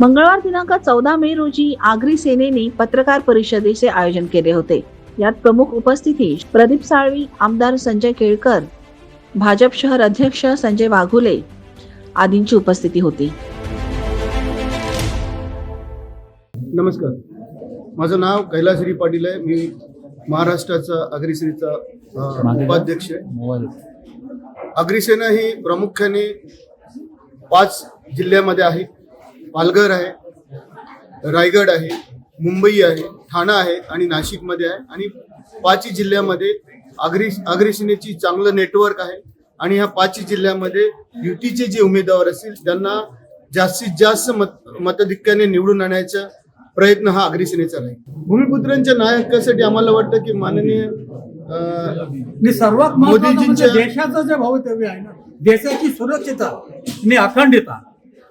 मंगळवार दिनांक चौदा मे रोजी आगरी सेनेने पत्रकार परिषदेचे आयोजन केले होते. यात प्रमुख उपस्थिती प्रदीप साळवी आमदार संजय केळकर भाजप शहर अध्यक्ष संजय वाघुले आदींची उपस्थिती होती. नमस्कार. माझं नाव कैलासरी पाटील आहे. मी महाराष्ट्राचा अग्रिसेनेचा उपाध्यक्ष आहे. अग्रिसेना ही प्रामुख्याने पाच जिल्ह्यामध्ये आहे. पालघर आहे रायगड आहे मुंबई आहे ठाणा आहे आणि नाशिकमध्ये आहे. आणि पाचही जिल्ह्यामध्ये अग्रिसेनेची चांगलं नेटवर्क आहे. आणि ह्या पाचही जिल्ह्यामध्ये युतीचे जे उमेदवार असतील त्यांना जास्तीत जास्त मत मतधिक्याने निवडून आणण्याचा प्रयत्न हा अग्रिसेनेचा राहील. भूमिपुत्रांच्या नायकासाठी आम्हाला वाटतं की माननीय सर्वात महत्वाचं म्हणजे मोदीजींच्या- देशाचं जे भवितव्य आहे ना देशाची सुरक्षितता आणि अखंडता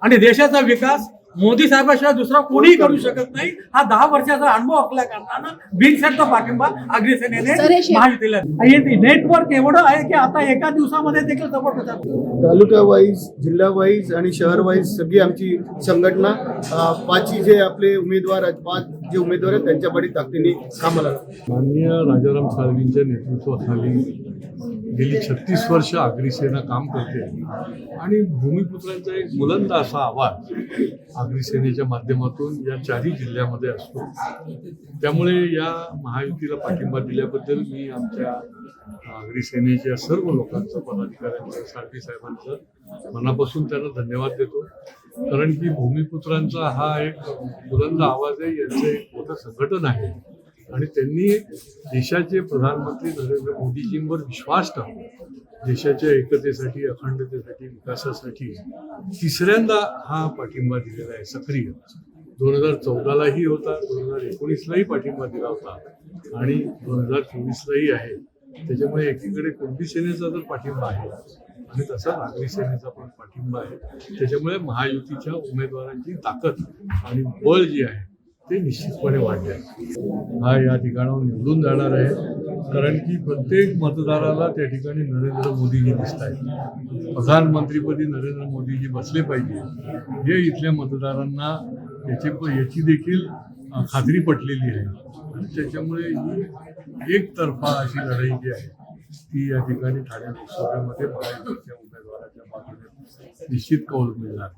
आणि देशाचा विकास मोदी साहेबाशिवाय दुसरा कोणीही करू शकत नाही. हा दहा वर्षाचा अनुभव आपल्या कारणानं बिनशर्त पाठिंबा अग्रिसेनेने महायुतीला हे नेटवर्क एवढं आहे की आता एका दिवसामध्ये देखील सपोर्ट होतात तालुका वाईज जिल्हा वाईज आणि शहर वाईज सगळी आमची संघटना पाचही जे आपले उमेदवार आहेत पाच जे उमेदवार आहेत त्यांच्या पाठी ताकदीने कामाला. माननीय राजाराम साळवींच्या नेतृत्वाखाली गेली छत्तीस वर्ष अग्निसेना काम करते. आणि भूमिपुत्रांचा एक बुलंद असा आवाज अग्निसेनेच्या माध्यमातून या चारही जिल्ह्यामध्ये असतो. त्यामुळे या महायुतीला पाठिंबा दिल्याबद्दल मी आमच्या अग्निसेनेच्या सर्व लोकांचं पदाधिकाऱ्यांचं साळवी साहेबांचं मनापासून त्यांना धन्यवाद देतो. कारण की भूमिपुत्रांचा हा एक बुलंद आवाज आहे यांचं एक मोठं संघटन आहे. आणि त्यांनी देशाचे प्रधानमंत्री नरेंद्र मोदीजींवर विश्वास टाकून देशाच्या एकतेसाठी अखंडतेसाठी विकासासाठी तिसऱ्यांदा हा पाठिंबा दिलेला आहे सक्रिय. दोन हजार चौदालाही होता दोन हजार एकोणीसलाही पाठिंबा दिला होता आणि दोन हजार चोवीसलाही आहे. त्याच्यामुळे एकीकडे कुणबी सेनेचा तर पाठिंबा आहे आणि तसा नागरी सेनेचा पण पाठिंबा आहे. त्याच्यामुळे महायुतीच्या उमेदवारांची ताकद आणि बळ जी आहे ते निश्चितपणे वाढले. हा या ठिकाणावर निवडून जाणार आहे. कारण की प्रत्येक मतदाराला त्या ठिकाणी नरेंद्र मोदीजी दिसत आहेत. प्रधानमंत्रीपदी नरेंद्र मोदीजी बसले पाहिजे. हे इथल्या मतदारांना याची याची देखील खात्री पटलेली आहे. त्याच्यामुळे ही एकतर्फा अशी लढाई जी आहे ती या ठिकाणी ठाणे लोकसभेमध्ये महायुतीच्या उमेदवाराच्या बाजूने निश्चित कौल मिळणार.